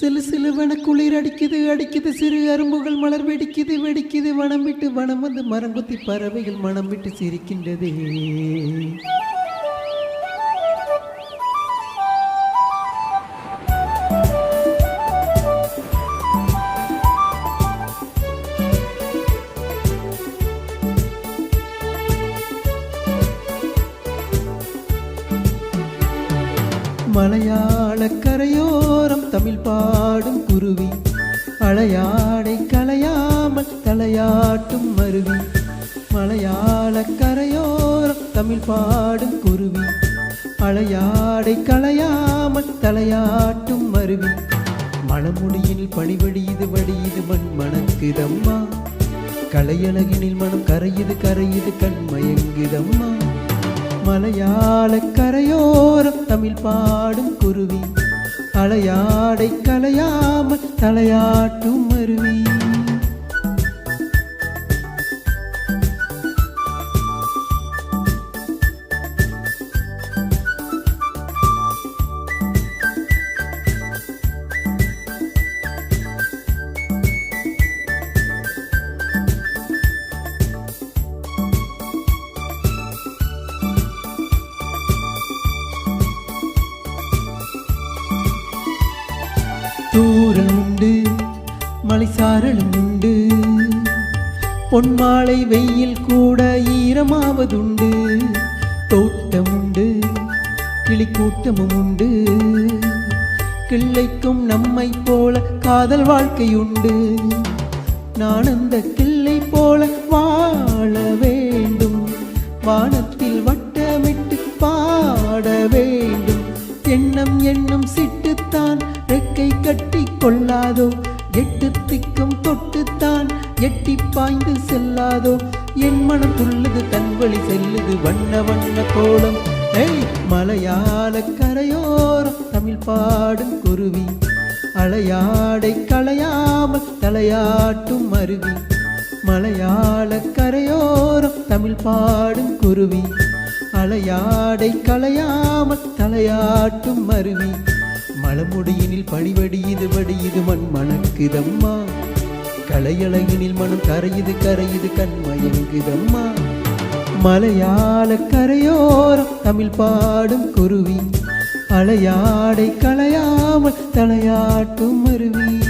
சிலு சிலுவன குளிர் அடிக்குது அடிக்குது சிறு அரும்புகள் மலர் வெடிக்குது வெடிக்குது. வனம் விட்டு வனம் வந்து மரங்குத்தி பறவைகள் மனம் விட்டு சிரிக்கின்றது. மலையாள கரையோரம் தமிழ் பாடும் குருவி. அலையாடை கலையாமல் தலையாட்டும் மருவி. மலையாள கரையோரம் தமிழ் பாடும் குருவி. அலையாடை கலையாமல் தலையாட்டும் மருவி. மணமுடியில் பணிவடியுது வடியுது மண் மணக்குதம்மா. கலையழகினில் மனம் கரையுது கரையுது கண் மயங்குதம்மா. மலையாள கரையோரம் தமிழ் பாடும் குருவி. அலையாடை கலையாமல் தலையாட்டும் தூரல் உண்டு மலைசாரலும் உண்டு பொன்மாலை வெயில் கூட ஈரமாவதுண்டு. தோட்டம் உண்டு கிளிக்கூட்டமும் உண்டு கிள்ளைக்கும் நம்மை போல காதல் வாழ்க்கையுண்டு. நான் அந்த கிள்ளை போல வாழ வேண்டும். வானத்தில் வட்டமிட்டு பாட வேண்டும். எண்ணம் எண்ணம் சிட்டுத்தான் ரெக்கை கட்டி கொள்ளாதோ எட்டு திக்கும் தொட்டுத்தான் எட்டி பாய்ந்து செல்லாதோ என் மனம் துள்ளுது தன் வழி செல்லுது வண்ண வண்ண கோலம். ஏய் மலையாள கரையோரம் தமிழ் பாடும் குருவி. அலையாடை களையாமல் தலையாட்டும் அருவி. மலையாள கரையோரம் தமிழ் பாடும் குருவி. அலையாடை களையாமல் தலையாட்டும் அருவி. மலமுடியினில் பணிவடியுது வடியுது மண் மணக்குதம்மா. கலையழகினில் மனம் கரையுது கரையுது கண் மயங்குதம்மா. மலையாள கரையோரம் தமிழ் பாடும் குருவி. அலையாடை களையாமல் தலையாட்டும் அருவி.